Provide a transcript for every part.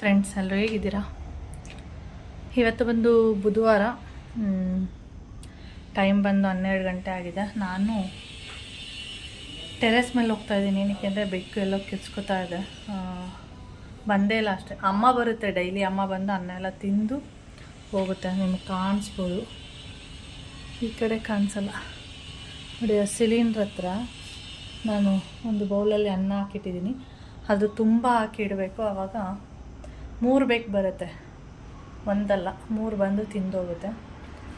Friends ಎಲ್ಲರೂ ಹೇಗಿದ್ದೀರಾ? ಇವತ್ತು ಬಂದು ಬುಧವಾರ ಟೈಮ್ ಬಂದು ಹನ್ನೆರಡು ಗಂಟೆ ಆಗಿದೆ. ನಾನು ಟೆರೆಸ್ ಮೇಲೆ ಹೋಗ್ತಾ ಇದ್ದೀನಿ. ಏನಕ್ಕೆ ಅಂದರೆ ಬೆಕ್ಕು ಎಲ್ಲ ಕೆಚ್ಕೋತಾ ಇದೆ. ಬಂದೇ ಇಲ್ಲ ಅಷ್ಟೇ. ಅಮ್ಮ ಬರುತ್ತೆ ಡೈಲಿ ಅಮ್ಮ ಬಂದು ಅನ್ನ ಎಲ್ಲ ತಿಂದು ಹೋಗುತ್ತೆ. ನಿಮಗೆ ಕಾಣಿಸ್ಬೋದು. ಈ ಕಡೆ ಕಾಣಿಸಲ್ಲ. ನೋಡಿ ಸಿಲಿಂಡ್ರ್ ಹತ್ರ ನಾನು ಒಂದು ಬೌಲಲ್ಲಿ ಅನ್ನ ಹಾಕಿಟ್ಟಿದ್ದೀನಿ. ಅದು ತುಂಬ ಹಾಕಿಡಬೇಕು ಆವಾಗ ಮೂರು ಬೇಕು ಬರುತ್ತೆ. ಒಂದಲ್ಲ, ಮೂರು ಬಂದು ತಿಂದೋಗುತ್ತೆ.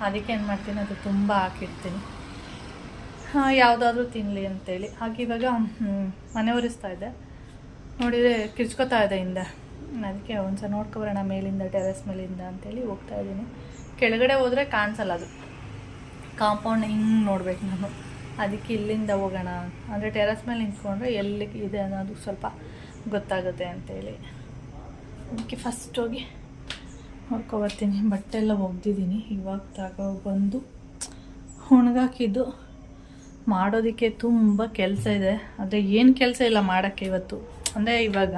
ಅದಕ್ಕೆ ಏನು ಮಾಡ್ತೀನಿ, ಅದು ತುಂಬ ಹಾಕಿರ್ತೀನಿ ಯಾವುದಾದ್ರೂ ತಿನ್ನಲಿ ಅಂತೇಳಿ. ಹಾಗೆ ಇವಾಗ ಮನೆ ಒರೆಸ್ತಾ ಇದ್ದೆ. ನೋಡಿದರೆ ಕಿರ್ಚ್ಕೊತಾ ಇದೆ ಹಿಂದೆ. ಅದಕ್ಕೆ ಒಂದು ಸಲ ನೋಡ್ಕೊಬರೋಣ, ಮೇಲಿಂದ ಟೆರೆಸ್ ಮೇಲಿಂದ ಅಂತೇಳಿ ಹೋಗ್ತಾ ಇದ್ದೀನಿ. ಕೆಳಗಡೆ ಹೋದರೆ ಕಾಣಿಸಲ್ಲ ಅದು. ಕಾಂಪೌಂಡ್ ಹಿಂಗೆ ನೋಡ್ಬೇಕು ನಾನು. ಅದಕ್ಕೆ ಇಲ್ಲಿಂದ ಹೋಗೋಣ. ಅಂದರೆ ಟೆರೆಸ್ ಮೇಲೆ ನಿಂತ್ಕೊಂಡ್ರೆ ಎಲ್ಲಿ ಇದೆ ಅನ್ನೋದು ಸ್ವಲ್ಪ ಗೊತ್ತಾಗುತ್ತೆ ಅಂತೇಳಿ. ಅದಕ್ಕೆ ಫಸ್ಟ್ ಹೋಗಿ ನೋಡ್ಕೊಬರ್ತೀನಿ. ಬಟ್ಟೆ ಎಲ್ಲ ಒಗ್ದಿದ್ದೀನಿ. ಇವಾಗ ತಗೋ ಬಂದು ಒಣಗಾಕಿದ್ದು. ಮಾಡೋದಕ್ಕೆ ತುಂಬ ಕೆಲಸ ಇದೆ. ಆದರೆ ಏನು ಕೆಲಸ ಇಲ್ಲ ಮಾಡೋಕ್ಕೆ ಇವತ್ತು. ಅಂದರೆ ಇವಾಗ.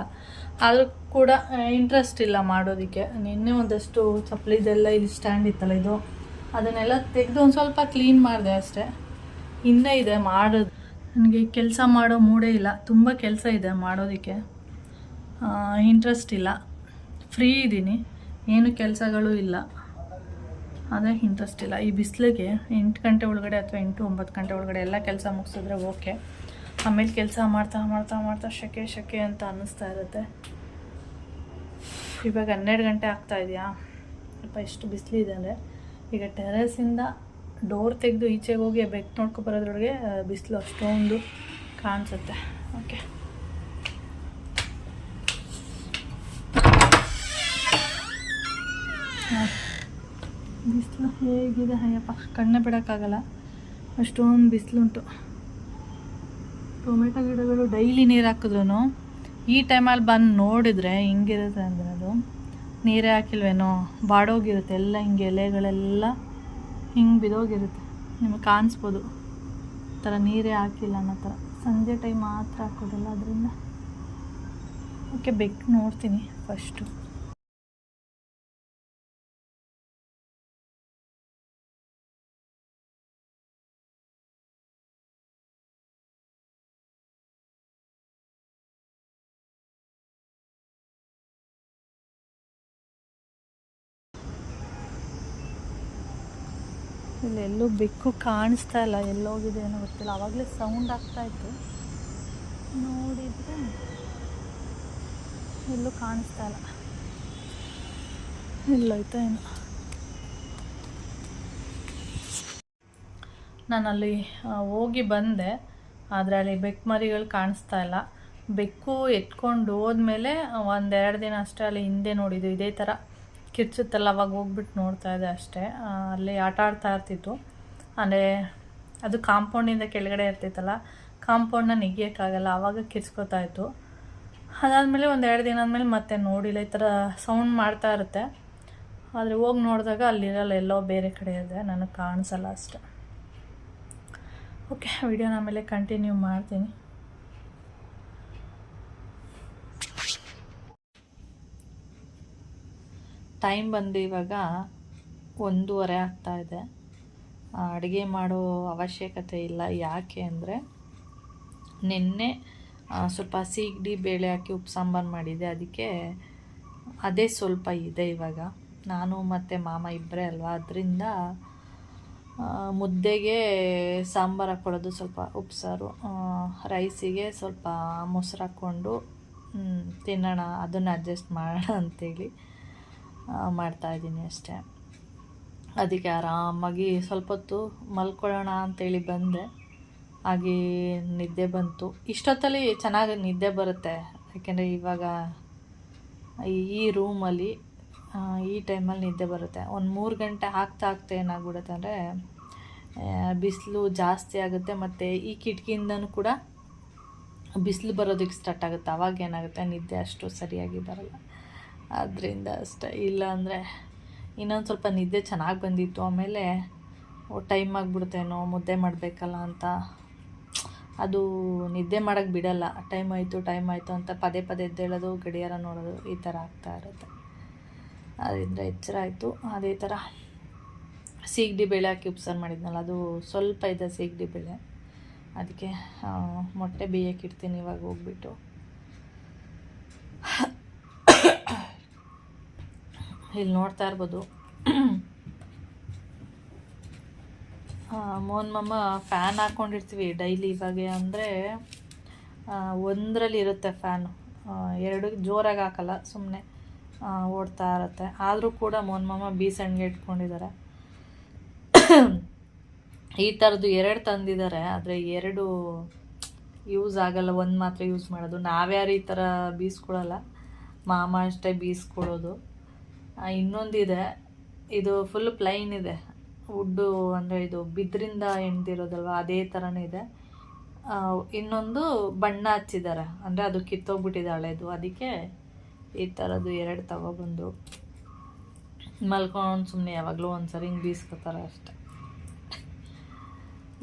ಆದರೂ ಕೂಡ ಇಂಟ್ರೆಸ್ಟ್ ಇಲ್ಲ ಮಾಡೋದಕ್ಕೆ. ನಿನ್ನೆ ಒಂದಷ್ಟು ಚಪ್ಪಲಿದೆಲ್ಲ ಇಲ್ಲಿ ಸ್ಟ್ಯಾಂಡ್ ಇತ್ತಲ್ಲ ಇದು. ಅದನ್ನೆಲ್ಲ ತೆಗೆದು ಒಂದು ಸ್ವಲ್ಪ ಕ್ಲೀನ್ ಮಾಡಿದೆ ಅಷ್ಟೇ. ಹಿಂದೆ ಇದೆ ಮಾಡೋದು. ನನಗೆ ಕೆಲಸ ಮಾಡೋ ಮೂಡೇ ಇಲ್ಲ. ತುಂಬ ಕೆಲಸ ಇದೆ ಮಾಡೋದಕ್ಕೆ. ಇಂಟ್ರೆಸ್ಟ್ ಇಲ್ಲ. ಫ್ರೀ ಇದ್ದೀನಿ. ಏನು ಕೆಲಸಗಳು ಇಲ್ಲ. ಅದೇ ಇಂಟ್ರೆಸ್ಟ್ ಇಲ್ಲ ಈ ಬಿಸಿಲಿಗೆ ಎಂಟು ಗಂಟೆ ಒಳಗಡೆ ಅಥವಾ ಎಂಟು ಒಂಬತ್ತು ಗಂಟೆ ಒಳಗಡೆ ಎಲ್ಲ ಕೆಲಸ ಮುಗಿಸಿದ್ರೆ ಓಕೆ. ಆಮೇಲೆ ಕೆಲಸ ಮಾಡ್ತಾ ಮಾಡ್ತಾ ಮಾಡ್ತಾ ಶೆಕೆ ಶೆಕೆ ಅಂತ ಅನ್ನಿಸ್ತಾ ಇರುತ್ತೆ. ಇವಾಗ ಹನ್ನೆರಡು ಗಂಟೆ ಆಗ್ತಾ ಇದೆಯಾ? ಸ್ವಲ್ಪ ಎಷ್ಟು ಬಿಸಿಲಿದೆ ಅಂದರೆ ಈಗ ಟೆರೆಸಿಂದ ಡೋರ್ ತೆಗೆದು ಈಚೆಗೆ ಹೋಗಿ ಬೆಕ್ ನೋಡ್ಕೊ ಬರೋದ್ರೊಳಗೆ ಬಿಸಿಲು ಅಷ್ಟೊಂದು ಕಾಣಿಸುತ್ತೆ. ಓಕೆ. ಬಿಸಿಲು ಹೇಗಿದೆ ಅಯ್ಯಪ್ಪ. ಕಣ್ಣೇ ಬಿಡೋಕ್ಕಾಗಲ್ಲ. ಅಷ್ಟೊಂದು ಬಿಸಿಲುಂಟು. ಟೊಮೆಟೊ ಗಿಡಗಳು ಡೈಲಿ ನೀರು ಹಾಕಿದ್ರು ಈ ಟೈಮಲ್ಲಿ ಬಂದು ನೋಡಿದರೆ ಹಿಂಗಿರುತ್ತೆ ಅಂದರೆ ಅದು ನೀರೇ ಹಾಕಿಲ್ವೇನೋ, ಬಾಡೋಗಿರುತ್ತೆ ಎಲ್ಲ ಹಿಂಗೆ ಎಲೆಗಳೆಲ್ಲ ಹಿಂಗೆ ಬಿದೋಗಿರುತ್ತೆ. ನಿಮಗೆ ಕಾಣಿಸ್ಬೋದು. ಥರ ನೀರೇ ಹಾಕಿಲ್ಲ ಅನ್ನೋ ಥರ. ಸಂಜೆ ಟೈಮ್ ಮಾತ್ರ ಹಾಕೋದಲ್ಲ ಅದರಿಂದ. ಓಕೆ ಬೆಕ್ಕು ನೋಡ್ತೀನಿ ಫಸ್ಟು. ಇಲ್ಲಿ ಎಲ್ಲೂ ಬೆಕ್ಕು ಕಾಣಿಸ್ತಾ ಇಲ್ಲ, ಎಲ್ಲೋಗಿದೆ ಏನೋ ಗೊತ್ತಿಲ್ಲ. ಆವಾಗಲೇ ಸೌಂಡ್ ಆಗ್ತಾ ಇತ್ತು. ನೋಡಿದರೆ ಎಲ್ಲೂ ಕಾಣಿಸ್ತಾ ಇಲ್ಲ. ಎಲ್ಲೋಯ್ತಾ ಏನೋ. ನಾನು ಅಲ್ಲಿ ಹೋಗಿ ಬಂದೆ. ಆದರೆ ಅಲ್ಲಿ ಬೆಕ್ಕು ಮರಿಗಳು ಕಾಣಿಸ್ತಾ ಇಲ್ಲ. ಬೆಕ್ಕು ಎತ್ಕೊಂಡು ಹೋದ್ಮೇಲೆ ಒಂದೆರಡು ದಿನ ಅಷ್ಟೇ ಅಲ್ಲಿ ಹಿಂದೆ ನೋಡಿದ್ದು, ಇದೇ ಥರ ಕಿರ್ಚುತ್ತಲ್ಲ ಅವಾಗ ಹೋಗ್ಬಿಟ್ಟು ನೋಡ್ತಾ ಇದೆ ಅಷ್ಟೇ. ಅಲ್ಲಿ ಆಟ ಆಡ್ತಾ ಇರ್ತಿತ್ತು. ಅಂದರೆ ಅದು ಕಾಂಪೌಂಡಿಂದ ಕೆಳಗಡೆ ಇರ್ತಿತ್ತಲ್ಲ ಕಾಂಪೌಂಡನ್ನ ನೆಗಿಯೋಕ್ಕಾಗಲ್ಲ ಆವಾಗ ಕಿರ್ಚ್ಕೋತಾ ಇತ್ತು. ಅದಾದಮೇಲೆ ಒಂದು ಎರಡು ದಿನ ಆದಮೇಲೆ ಮತ್ತೆ ನೋಡಿಲ್ಲ, ಈ ಥರ ಸೌಂಡ್ ಮಾಡ್ತಾ ಇರುತ್ತೆ. ಆದರೆ ಹೋಗಿ ನೋಡಿದಾಗ ಅಲ್ಲಿರಲ್ಲ ಎಲ್ಲೋ ಬೇರೆ ಕಡೆ ಇದೆ, ನನಗೆ ಕಾಣಿಸಲ್ಲ ಅಷ್ಟೆ. ಓಕೆ ವಿಡಿಯೋನ ಆಮೇಲೆ ಕಂಟಿನ್ಯೂ ಮಾಡ್ತೀನಿ. ಟೈಮ್ ಬಂದು ಇವಾಗ ಒಂದೂವರೆ ಆಗ್ತಾ ಇದೆ. ಅಡುಗೆ ಮಾಡೋ ಅವಶ್ಯಕತೆ ಇಲ್ಲ. ಯಾಕೆ ಅಂದರೆ ನಿನ್ನೆ ಸ್ವಲ್ಪ ಸೀಗಡಿ ಬೇಳೆ ಹಾಕಿ ಉಪ್ಪು ಸಾಂಬಾರು ಮಾಡಿದೆ ಅದಕ್ಕೆ ಅದೇ ಸ್ವಲ್ಪ ಇದೆ ಇವಾಗ. ನಾನು ಮತ್ತು ಮಾಮ ಇಬ್ಬರೇ ಅಲ್ವಾ? ಅದರಿಂದ ಮುದ್ದೆಗೆ ಸಾಂಬಾರು ಹಾಕ್ಕೊಳ್ಳೋದು ಸ್ವಲ್ಪ ಉಪ್ಸಾರು ರೈಸಿಗೆ ಸ್ವಲ್ಪ ಮೊಸರು ಹಾಕ್ಕೊಂಡು ತಿನ್ನೋಣ, ಅದನ್ನು ಅಡ್ಜಸ್ಟ್ ಮಾಡೋಣ ಅಂತೇಳಿ. ಮಾಡ್ತಾಯಿದ್ದೀನಿ ಅಷ್ಟೇ. ಅದಕ್ಕೆ ಆರಾಮಾಗಿ ಸ್ವಲ್ಪ ಹೊತ್ತು ಮಲ್ಕೊಳ್ಳೋಣ ಅಂತೇಳಿ ಬಂದೆ. ಹಾಗೆ ನಿದ್ದೆ ಬಂತು. ಇಷ್ಟೊತ್ತಲ್ಲಿ ಚೆನ್ನಾಗಿ ನಿದ್ದೆ ಬರುತ್ತೆ. ಯಾಕೆಂದರೆ ಇವಾಗ ಈ- ಈ ರೂಮಲ್ಲಿ ಈ ಟೈಮಲ್ಲಿ ನಿದ್ದೆ ಬರುತ್ತೆ. ಒಂದು ಮೂರು ಗಂಟೆ ಆಗ್ತಾ ಆಗ್ತಾ ಏನಾಗ್ಬಿಡುತ್ತೆ ಅಂದರೆ ಬಿಸಿಲು ಜಾಸ್ತಿ ಆಗುತ್ತೆ ಮತ್ತು ಈ ಕಿಟಕಿಯಿಂದನೂ ಕೂಡ ಬಿಸಿಲು ಬರೋದಕ್ಕೆ ಸ್ಟಾರ್ಟ್ ಆಗುತ್ತೆ. ಅವಾಗ ಏನಾಗುತ್ತೆ? ನಿದ್ದೆ ಅಷ್ಟು ಸರಿಯಾಗಿ ಬರಲ್ಲ. ಆದ್ದರಿಂದ ಅಷ್ಟೇ. ಇಲ್ಲ ಅಂದರೆ ಇನ್ನೊಂದು ಸ್ವಲ್ಪ ನಿದ್ದೆ ಚೆನ್ನಾಗಿ ಬಂದಿತ್ತು. ಆಮೇಲೆ ಟೈಮ್ ಆಗಿಬಿಡ್ತೇನೋ ಮುದ್ದೆ ಮಾಡಬೇಕಲ್ಲ ಅಂತ. ಅದು ನಿದ್ದೆ ಮಾಡೋಕ್ಕೆ ಬಿಡಲ್ಲ. ಟೈಮ್ ಆಯಿತು ಟೈಮ್ ಆಯಿತು ಅಂತ ಪದೇ ಪದೇ ಎದ್ದೇಳೋದು, ಗಡಿಯಾರ ನೋಡೋದು, ಈ ಥರ ಆಗ್ತಾ ಇರುತ್ತೆ. ಅದರಿಂದ ಎಚ್ಚರ ಆಯಿತು. ಅದೇ ಥರ ಸೀಗಡಿ ಬೇಳೆ ಹಾಕಿ ಉಪ್ಸಾರು ಮಾಡಿದ್ನಲ್ಲ, ಅದು ಸ್ವಲ್ಪ ಇದೆ ಸೀಗಡಿ ಬೇಳೆ. ಅದಕ್ಕೆ ಮೊಟ್ಟೆ ಬೇಯಕ್ಕೆ ಇಡ್ತೀನಿ, ಇವಾಗ ಹೋಗ್ಬಿಟ್ಟು. ಇಲ್ಲಿ ನೋಡ್ತಾ ಇರ್ಬೋದು. ಆ, ಮೋಹನ್ ಮಮ್ಮ ಫ್ಯಾನ್ ಹಾಕ್ಕೊಂಡಿರ್ತೀವಿ ಡೈಲಿ ಇವಾಗ ಅಂದರೆ ಒಂದರಲ್ಲಿ ಇರುತ್ತೆ ಫ್ಯಾನು ಎರಡು ಜೋರಾಗಿ ಹಾಕಲ್ಲ ಸುಮ್ಮನೆ ಓಡ್ತಾ ಇರುತ್ತೆ. ಆದರೂ ಕೂಡ ಮೋಹನ್ ಮಮ್ಮ ಬೀಸಣ್ಣಿಗೆ ಇಟ್ಕೊಂಡಿದ್ದಾರೆ ಈ ಥರದ್ದು ಎರಡು ತಂದಿದ್ದಾರೆ ಆದರೆ ಎರಡು ಯೂಸ್ ಆಗಲ್ಲ ಒಂದು ಮಾತ್ರ ಯೂಸ್ ಮಾಡೋದು. ನಾವ್ಯಾರು ಈ ಥರ ಬೀಸ್ಕೊಳಲ್ಲ ಮಾಮ ಅಷ್ಟೇ ಬೀಸ್ಕೊಡೋದು ಆ, ಇನ್ನೊಂದಿದೆ. ಇದು ಫುಲ್ ಪ್ಲೈನ್ ಇದೆ. ವುಡ್ಡು ಅಂದರೆ ಇದು ಬಿದ್ರಿಂದ ಎಣ್ದಿರೋದಲ್ವ ಅದೇ ಥರನೇ ಇದೆ. ಇನ್ನೊಂದು ಬಣ್ಣ ಹಚ್ಚಿದ್ದಾರೆ ಅಂದರೆ ಅದು ಕಿತ್ತೋಗ್ಬಿಟ್ಟಿದೆ ಹಳೇದು. ಅದಕ್ಕೆ ಈ ಥರದ್ದು ಎರಡು ತಗೊಬಂದು. ಮಲ್ಕೊಂಡು ಸುಮ್ಮನೆ ಯಾವಾಗಲೂ ಒಂದು ಸರಿ ಹಿಂಗೆ ಬೀಸ್ಕೊತಾರೆ ಅಷ್ಟೆ.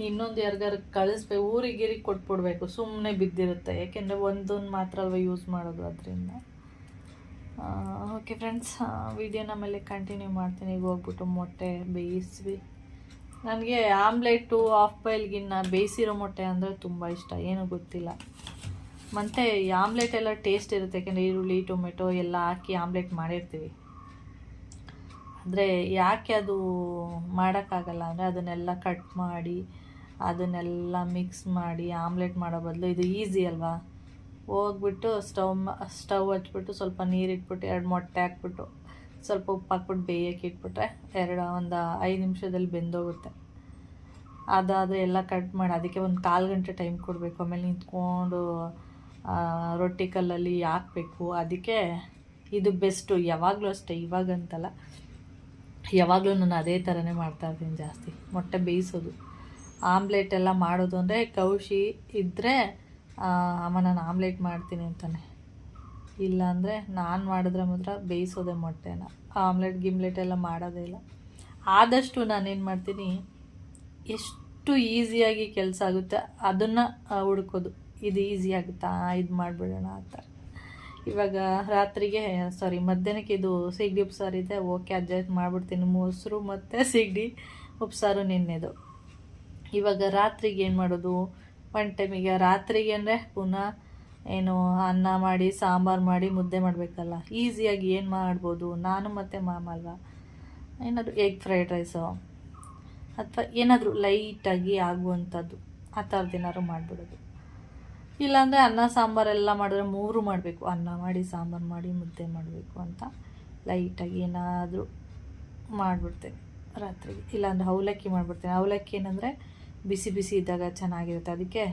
ಇನ್ನೊಂದು ಯಾರಿಗಾರು ಕಳಿಸ್ಬೇಕು ಊರಿಗೆ ಕೊಟ್ಬಿಡ್ಬೇಕು. ಸುಮ್ಮನೆ ಬಿದ್ದಿರುತ್ತೆ. ಯಾಕೆಂದರೆ ಒಂದೊಂದು ಮಾತ್ರ ಅಲ್ವ ಯೂಸ್ ಮಾಡೋದು ಅದರಿಂದ. ಓಕೆ ಫ್ರೆಂಡ್ಸ್ ವಿಡಿಯೋ ನಮ್ಮಲ್ಲಿ ಕಂಟಿನ್ಯೂ ಮಾಡ್ತೀನಿ. ಈಗ ಹೋಗ್ಬಿಟ್ಟು ಮೊಟ್ಟೆ ಬೇಯಿಸ್ವಿ. ನನಗೆ ಆಮ್ಲೆಟು ಆಫ್ ಬಾಯ್ಲ್ಗಿನ್ನ ಬೇಯಿಸಿರೋ ಮೊಟ್ಟೆ ಅಂದರೆ ತುಂಬ ಇಷ್ಟ. ಏನೂ ಗೊತ್ತಿಲ್ಲ. ಮತ್ತು ಆಮ್ಲೆಟ್ ಎಲ್ಲ ಟೇಸ್ಟ್ ಇರುತ್ತೆ. ಯಾಕೆಂದರೆ ಈರುಳ್ಳಿ, ಟೊಮೆಟೊ ಎಲ್ಲ ಹಾಕಿ ಆಮ್ಲೆಟ್ ಮಾಡಿರ್ತೀವಿ. ಅಂದರೆ ಯಾಕೆ ಅದು ಮಾಡೋಕ್ಕಾಗಲ್ಲ ಅಂದರೆ ಅದನ್ನೆಲ್ಲ ಕಟ್ ಮಾಡಿ, ಅದನ್ನೆಲ್ಲ ಮಿಕ್ಸ್ ಮಾಡಿ, ಆಮ್ಲೆಟ್ ಮಾಡೋ ಬದಲು ಇದು ಈಸಿ ಅಲ್ವಾ? ಹೋಗ್ಬಿಟ್ಟು ಸ್ಟವ್ ಸ್ಟವ್ ಹಚ್ಬಿಟ್ಟು ಸ್ವಲ್ಪ ನೀರು ಇಟ್ಬಿಟ್ಟು ಎರಡು ಮೊಟ್ಟೆ ಹಾಕ್ಬಿಟ್ಟು ಸ್ವಲ್ಪ ಉಪ್ಪು ಹಾಕ್ಬಿಟ್ಟು ಬೇಯಕ್ಕೆ ಇಟ್ಬಿಟ್ರೆ ಎರಡು, ಒಂದು ಐದು ನಿಮಿಷದಲ್ಲಿ ಬೆಂದೋಗುತ್ತೆ. ಅದಾದರೆ ಎಲ್ಲ ಕಟ್ ಮಾಡಿ, ಅದಕ್ಕೆ ಒಂದು ಕಾಲು ಗಂಟೆ ಟೈಮ್ ಕೊಡಬೇಕು. ಆಮೇಲೆ ನಿಂತ್ಕೊಂಡು ರೊಟ್ಟಿ ಕಲ್ಲಲ್ಲಿ ಹಾಕಬೇಕು. ಅದಕ್ಕೆ ಇದು ಬೆಸ್ಟು. ಯಾವಾಗಲೂ ಅಷ್ಟೇ, ಇವಾಗಂತಲ್ಲ. ಯಾವಾಗಲೂ ನಾನು ಅದೇ ಥರನೇ ಮಾಡ್ತಾ ಇರ್ತೀನಿ ಜಾಸ್ತಿ. ಮೊಟ್ಟೆ ಬೇಯಿಸೋದು. ಆಮ್ಲೆಟ್ ಎಲ್ಲ ಮಾಡೋದು ಅಂದರೆ ಕೌಶಿ ಇದ್ದರೆ ಅಮ್ಮ ನಾನು ಆಮ್ಲೆಟ್ ಮಾಡ್ತೀನಿ ಅಂತಾನೆ. ಇಲ್ಲಾಂದರೆ ನಾನು ಮಾಡಿದ್ರೆ ಮಾತ್ರ ಬೇಯಿಸೋದೆ ಮೊಟ್ಟೆನ. ಆಮ್ಲೆಟ್, ಗಿಮ್ಲೆಟ್ ಎಲ್ಲ ಮಾಡೋದೇ ಇಲ್ಲ. ಆದಷ್ಟು ನಾನೇನು ಮಾಡ್ತೀನಿ, ಎಷ್ಟು ಈಸಿಯಾಗಿ ಕೆಲಸ ಆಗುತ್ತೆ ಅದನ್ನು ಹುಡ್ಕೋದು. ಇದು ಈಸಿ ಆಗುತ್ತಾ, ಇದು ಮಾಡಿಬಿಡೋಣ ಅಂತ. ಇವಾಗ ರಾತ್ರಿಗೆ ಸಾರಿ ಮಧ್ಯಾಹ್ನಕ್ಕೆ ಇದು ಸಿಗಡಿ ಉಪ್ಸಾರು ಇದೆ, ಓಕೆ, ಅಡ್ಜಸ್ಟ್ ಮಾಡಿಬಿಡ್ತೀನಿ. ಮೊಸರು ಮತ್ತು ಸಿಗಡಿ ಉಪ್ಸಾರು ನಿನ್ನೆದು. ಇವಾಗ ರಾತ್ರಿಗೆ ಏನು ಮಾಡೋದು ಒನ್ ಟೈಮಿಗೆ ರಾತ್ರಿಗೆ ಅಂದರೆ ಪುನಃ ಏನು ಅನ್ನ ಮಾಡಿ, ಸಾಂಬಾರು ಮಾಡಿ ಮುದ್ದೆ ಮಾಡಬೇಕಲ್ಲ. ಈಸಿಯಾಗಿ ಏನು ಮಾಡ್ಬೋದು? ನಾನು ಮತ್ತು ಮಾಮಲ್ವ. ಏನಾದರೂ ಎಗ್ ಫ್ರೈಡ್ ರೈಸು ಅಥವಾ ಏನಾದರೂ ಲೈಟಾಗಿ ಆಗುವಂಥದ್ದು. ಆ ಥರದ್ದು ಏನಾದ್ರು ಮಾಡಿಬಿಡೋದು. ಇಲ್ಲಾಂದರೆ ಅನ್ನ ಸಾಂಬಾರೆಲ್ಲ ಮಾಡಿದ್ರೆ ಮೂರು ಮಾಡಬೇಕು. ಅನ್ನ ಮಾಡಿ, ಸಾಂಬಾರು ಮಾಡಿ, ಮುದ್ದೆ ಮಾಡಬೇಕು ಅಂತ ಲೈಟಾಗಿ ಏನಾದರೂ ಮಾಡಿಬಿಡ್ತೇನೆ ರಾತ್ರಿಗೆ. ಇಲ್ಲಾಂದರೆ ಅವಲಕ್ಕಿ ಮಾಡಿಬಿಡ್ತೇನೆ. ಅವಲಕ್ಕಿ ಏನಂದರೆ ಬಿಸಿ ಬಿಸಿ ಇದ್ದಾಗ ಚೆನ್ನಾಗಿರುತ್ತೆ. ಅದಕ್ಕೆ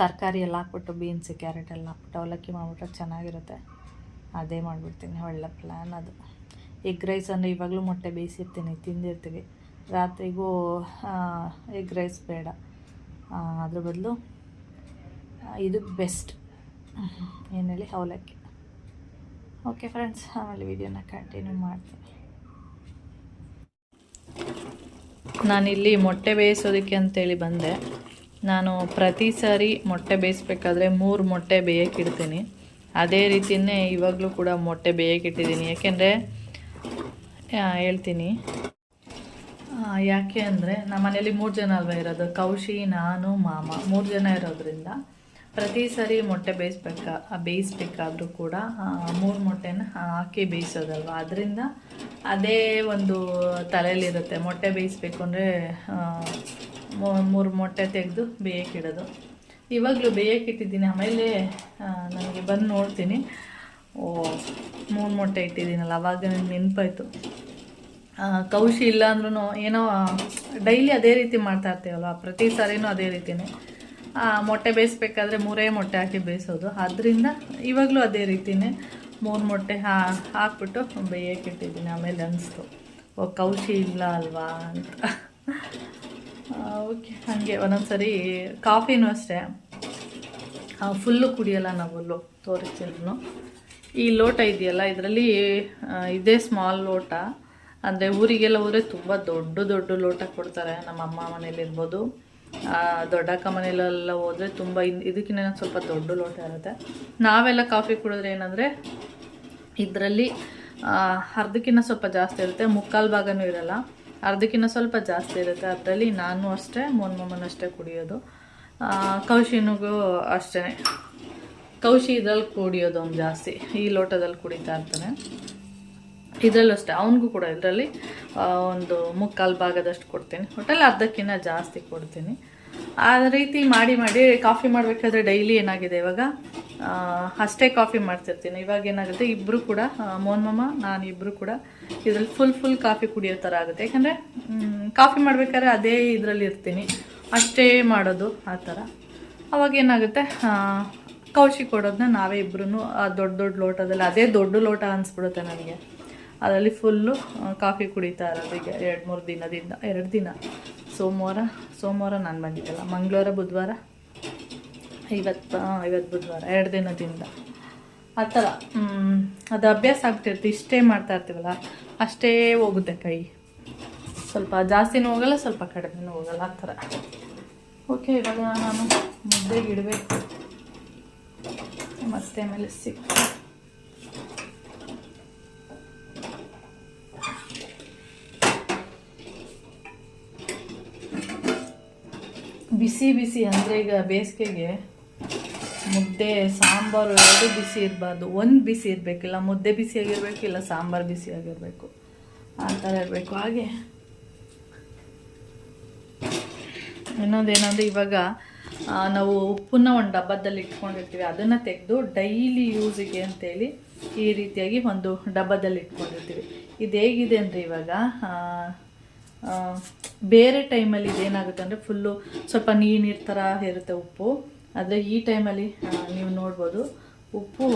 ತರಕಾರಿ ಎಲ್ಲ ಹಾಕ್ಬಿಟ್ಟು, ಬೀನ್ಸ್, ಕ್ಯಾರೆಟ್ ಎಲ್ಲ ಹಾಕ್ಬಿಟ್ಟು, ಅವಲಕ್ಕಿ ಮಾಡಿಬಿಟ್ರೆ ಚೆನ್ನಾಗಿರುತ್ತೆ. ಅದೇ ಮಾಡಿಬಿಡ್ತೀನಿ, ಒಳ್ಳೆ ಪ್ಲ್ಯಾನ್ ಅದು. ಎಗ್ ರೈಸ್ ಅಂದರೆ ಇವಾಗಲೂ ಮೊಟ್ಟೆ ಬೇಯಿಸಿರ್ತೀನಿ, ತಿಂದಿರ್ತೀವಿ. ರಾತ್ರಿಗೂ ಎಗ್ ರೈಸ್ ಬೇಡ. ಅದ್ರ ಬದಲು ಇದು ಬೆಸ್ಟ್ ಏನು ಅವಲಕ್ಕಿ. ಓಕೆ ಫ್ರೆಂಡ್ಸ್ ಆಮೇಲೆ ವಿಡಿಯೋನ ಕಂಟಿನ್ಯೂ ಮಾಡ್ತೀನಿ. ನಾನಿಲ್ಲಿ ಮೊಟ್ಟೆ ಬೇಯಿಸೋದಕ್ಕೆ ಅಂತೇಳಿ ಬಂದೆ. ನಾನು ಪ್ರತಿ ಸಾರಿ ಮೊಟ್ಟೆ ಬೇಯಿಸ್ಬೇಕಾದ್ರೆ ಮೂರು ಮೊಟ್ಟೆ ಬೇಯಕ್ಕಿಡ್ತೀನಿ ಅದೇ ರೀತಿಯೇ ಇವಾಗಲೂ ಕೂಡ ಮೊಟ್ಟೆ ಬೇಯಕ್ಕಿಟ್ಟಿದ್ದೀನಿ ಯಾಕೆಂದರೆ ಹೇಳ್ತೀನಿ. ಯಾಕೆ ಅಂದರೆ ನಮ್ಮ ಮನೇಲಿ ಮೂರು ಜನ ಅಲ್ವಾ ಇರೋದು? ಕೌಶಿ, ನಾನು, ಮಾಮ. ಮೂರು ಜನ ಇರೋದ್ರಿಂದ ಪ್ರತಿ ಸಾರಿ ಮೊಟ್ಟೆ ಬೇಯಿಸ್ಬೇಕಾ ಬೇಯಿಸ್ಬೇಕಾದ್ರೂ ಕೂಡ ಮೂರು ಮೊಟ್ಟೆನ ಹಾಕಿ ಬೇಯಿಸೋದಲ್ವ? ಅದರಿಂದ ಅದೇ ಒಂದು ತಲೆಯಲ್ಲಿರುತ್ತೆ. ಮೊಟ್ಟೆ ಬೇಯಿಸ್ಬೇಕು ಅಂದರೆ ಮೂರು ಮೊಟ್ಟೆ ತೆಗೆದು ಬೇಯಕ್ಕಿಡೋದು ಇವಾಗಲೂ ಬೇಯಕ್ಕಿಟ್ಟಿದ್ದೀನಿ ಆಮೇಲೆ ನನಗೆ ಬಂದು ನೋಡ್ತೀನಿ. ಓ, ಮೂರು ಮೊಟ್ಟೆ ಇಟ್ಟಿದ್ದೀನಲ್ಲ, ಅವಾಗ ನನಗೆ ನೆನಪಾಯಿತು. ಕೌಶಿ ಇಲ್ಲ ಅಂದ್ರೂ ಏನೋ, ಡೈಲಿ ಅದೇ ರೀತಿ ಮಾಡ್ತಾ ಇರ್ತೀವಲ್ವ? ಪ್ರತಿ ಸಾರಿನೂ ಅದೇ ರೀತಿನೇ. ಮೊಟ್ಟೆ ಬೇಯಿಸ್ಬೇಕಾದ್ರೆ ಮೂರೇ ಮೊಟ್ಟೆ ಹಾಕಿ ಬೇಯಿಸೋದು. ಅದರಿಂದ ಇವಾಗಲೂ ಅದೇ ರೀತಿನೇ ಮೂರು ಮೊಟ್ಟೆ ಹಾ ಹಾಕ್ಬಿಟ್ಟು ಬೇಯಕ್ಕೆ ಇಟ್ಟಿದ್ದೀನಿ. ಆಮೇಲೆ ಅನಿಸ್ತು ಓ ಕೌಶಿ ಇಲ್ಲ ಅಲ್ವಾ ಅಂತ. ಓಕೆ ಹಾಗೆ ಒಂದೊಂದು ಸರಿ ಕಾಫಿನೂ ಅಷ್ಟೇ. ಫುಲ್ಲು ಕುಡಿಯೋಲ್ಲ ನಾವು ತೋರಿಸಿದ್ರು ಈ ಲೋಟ ಇದೆಯಲ್ಲ ಇದರಲ್ಲಿ ಇದೇ ಸ್ಮಾಲ್ ಲೋಟ. ಅಂದರೆ ಊರಿಗೆಲ್ಲ ಊರೇ ತುಂಬ ದೊಡ್ಡ ದೊಡ್ಡ ಲೋಟ ಕೊಡ್ತಾರೆ. ನಮ್ಮ ಅಮ್ಮ ಮನೇಲಿ ಇರ್ಬೋದು. ಆ, ದೊಡ್ಡಕ್ಕ ಮನೇಲೆಲ್ಲ ಹೋದರೆ ತುಂಬ ಇನ್ ಇದಕ್ಕಿಂತ ಸ್ವಲ್ಪ ದೊಡ್ಡ ಲೋಟ ಇರುತ್ತೆ. ನಾವೆಲ್ಲ ಕಾಫಿ ಕುಡಿದ್ರೆ ಏನಂದರೆ, ಇದರಲ್ಲಿ ಅರ್ಧಕ್ಕಿಂತ ಸ್ವಲ್ಪ ಜಾಸ್ತಿ ಇರುತ್ತೆ, ಮುಕ್ಕಾಲು ಭಾಗನೂ ಇರಲ್ಲ. ಅರ್ಧಕ್ಕಿಂತ ಸ್ವಲ್ಪ ಜಾಸ್ತಿ ಇರುತ್ತೆ. ಅದರಲ್ಲಿ ನಾನು ಅಷ್ಟೇ, ಮೋನ್ ಮೊಮ್ಮನ ಅಷ್ಟೇ ಕುಡಿಯೋದು. ಕೌಶಿನಿಗೂ ಅಷ್ಟೇ ಕೌಶಿ ಇದ್ರಲ್ಲಿ ಕುಡಿಯೋದು ಅವ್ನು ಜಾಸ್ತಿ. ಈ ಲೋಟದಲ್ಲಿ ಕುಡಿತಾ ಇರ್ತಾನೆ. ಇದರಲ್ಲೂ ಅಷ್ಟೇ ಅವನಿಗೂ ಕೂಡ ಇದರಲ್ಲಿ ಒಂದು ಮುಕ್ಕಾಲು ಭಾಗದಷ್ಟು ಕೊಡ್ತೀನಿ. ಒಟ್ಟಲ್ಲಿ ಅರ್ಧಕ್ಕಿಂತ ಜಾಸ್ತಿ ಕೊಡ್ತೀನಿ. ಆ ರೀತಿ ಮಾಡಿ ಮಾಡಿ ಕಾಫಿ ಮಾಡಬೇಕಾದ್ರೆ ಡೈಲಿ ಏನಾಗಿದೆ ಇವಾಗ? ಅಷ್ಟೇ ಕಾಫಿ ಮಾಡ್ತಿರ್ತೀನಿ. ಇವಾಗ ಏನಾಗುತ್ತೆ ಇಬ್ಬರು ಕೂಡ ಮೋನ್ ಮೋಹನ್ ಮಾಮ ನಾನು ಇಬ್ಬರು ಕೂಡ ಇದರಲ್ಲಿ ಫುಲ್ ಫುಲ್ ಕಾಫಿ ಕುಡಿಯೋ ಥರ ಆಗುತ್ತೆ. ಯಾಕಂದರೆ ಕಾಫಿ ಮಾಡಬೇಕಾದ್ರೆ ಅದೇ ಇದರಲ್ಲಿ ಇರ್ತೀನಿ. ಅಷ್ಟೇ ಮಾಡೋದು ಆ ಥರ. ಅವಾಗ ಏನಾಗುತ್ತೆ ಆ, ಕೌಶಿ ಕೊಡೋದನ್ನ ನಾವೇ ಇಬ್ರು ದೊಡ್ಡ ದೊಡ್ಡ ಲೋಟದಲ್ಲಿ ಅದೇ ದೊಡ್ಡ ಲೋಟ ಅನಿಸ್ಬಿಡುತ್ತೆ ನನಗೆ. ಅದರಲ್ಲಿ ಫುಲ್ಲು ಕಾಫಿ ಕುಡಿತಾ ಇರೋದು ಈಗ ಎರಡು ಮೂರು ದಿನದಿಂದ, ಎರಡು ದಿನ. ಸೋಮವಾರ ಸೋಮವಾರ ನಾನು ಬಂದಿದ್ದಲ್ಲ, ಮಂಗಳವಾರ, ಬುಧವಾರ ಇವತ್ತು ಇವತ್ತು ಬುಧವಾರ, ಎರಡು ದಿನದಿಂದ. ಆ ಥರ ಅದು ಅಭ್ಯಾಸ ಆಗ್ತಿರುತ್ತೆ ಇಷ್ಟೇ ಮಾಡ್ತಾ ಇರ್ತೀವಲ್ಲ, ಅಷ್ಟೇ ಹೋಗುತ್ತೆ ಕೈ. ಸ್ವಲ್ಪ ಜಾಸ್ತಿನೂ ಹೋಗಲ್ಲ, ಸ್ವಲ್ಪ ಕಡಿಮೆನೂ ಹೋಗಲ್ಲ, ಆ ಥರ. ಓಕೆ, ಇವಾಗ ನಾನು ಮುದ್ದೆಗೆ ಇಡಬೇಕು. ಮತ್ತೆ ಆಮೇಲೆ ಸಿಕ್ಕ ಬಿಸಿ ಬಿಸಿ ಅಂದರೆ ಈಗ ಬೇಸಿಗೆಗೆ ಮುದ್ದೆ, ಸಾಂಬಾರು ಎರಡು ಬಿಸಿ ಇರಬಾರ್ದು. ಒಂದು ಬಿಸಿ ಇರಬೇಕಿಲ್ಲ, ಮುದ್ದೆ ಬಿಸಿಯಾಗಿರಬೇಕು ಇಲ್ಲ ಸಾಂಬಾರು ಬಿಸಿಯಾಗಿರಬೇಕು ಆ ಥರ ಇರಬೇಕು. ಹಾಗೆ. ಇನ್ನೊಂದೇನಂದರೆ ಇವಾಗ ನಾವು ಉಪ್ಪನ್ನ ಒಂದು ಡಬ್ಬದಲ್ಲಿ ಇಟ್ಕೊಂಡಿರ್ತೀವಿ. ಅದನ್ನು ತೆಗೆದು ಡೈಲಿ ಯೂಸಿಗೆ ಅಂತೇಳಿ ಈ ರೀತಿಯಾಗಿ ಒಂದು ಡಬ್ಬದಲ್ಲಿ ಇಟ್ಕೊಂಡಿರ್ತೀವಿ. ಇದು ಹೇಗಿದೆ ಅಂದರೆ ಇವಾಗ ಬೇರೆ ಟೈಮಲ್ಲಿ ಇದೇನಾಗುತ್ತೆ ಅಂದರೆ ಫುಲ್ಲು ಸ್ವಲ್ಪ ನೀರು ಥರ ಇರುತ್ತೆ ಉಪ್ಪು. ಆದರೆ ಈ ಟೈಮಲ್ಲಿ ನೀವು ನೋಡ್ಬೋದು, ಉಪ್ಪು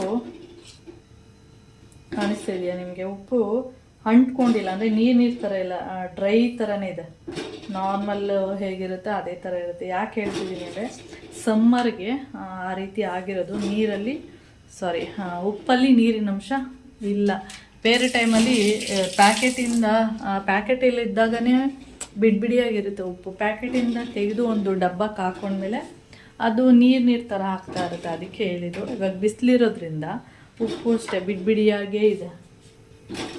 ಕಾಣಿಸ್ತಾ ನಿಮಗೆ? ಉಪ್ಪು ಅಂಟ್ಕೊಂಡಿಲ್ಲ, ಅಂದರೆ ನೀರು ನೀರು ಥರ ಇಲ್ಲ ಡ್ರೈ ಥರನೇ ಇದೆ. ನಾರ್ಮಲ್ ಹೇಗಿರುತ್ತೆ ಅದೇ ಥರ ಇರುತ್ತೆ. ಯಾಕೆ ಹೇಳ್ತಿದ್ದೀನಿ ಅಂದರೆ ಸಮ್ಮರ್ಗೆ, ಆ ರೀತಿ ಆಗಿರೋದು ನೀರಲ್ಲಿ, ಸಾರಿ ಉಪ್ಪಲ್ಲಿ ನೀರಿನ ಅಂಶ ಇಲ್ಲ. ಬೇರೆ ಟೈಮಲ್ಲಿ ಪ್ಯಾಕೆಟಿಂದ ಪ್ಯಾಕೆಟಲ್ಲಿ ಇದ್ದಾಗನೇ ಬಿಡಿ ಬಿಡಿಯಾಗಿರುತ್ತೆ ಉಪ್ಪು. ಪ್ಯಾಕೆಟಿಂದ ತೆಗೆದು ಒಂದು ಡಬ್ಬಕ್ಕೆ ಹಾಕೊಂಡ್ಮೇಲೆ ಅದು ನೀರು ನೀರು ಥರ ಹಾಕ್ತಾ ಇರುತ್ತೆ, ಅದಕ್ಕೆ ಹೇಳಿದ್ರು ಇವಾಗ ಬಿಸಿಲಿರೋದ್ರಿಂದ ಉಪ್ಪು ಅಷ್ಟೇ, ಬಿಡ್ಬಿಡಿಯಾಗೇ ಇದೆ.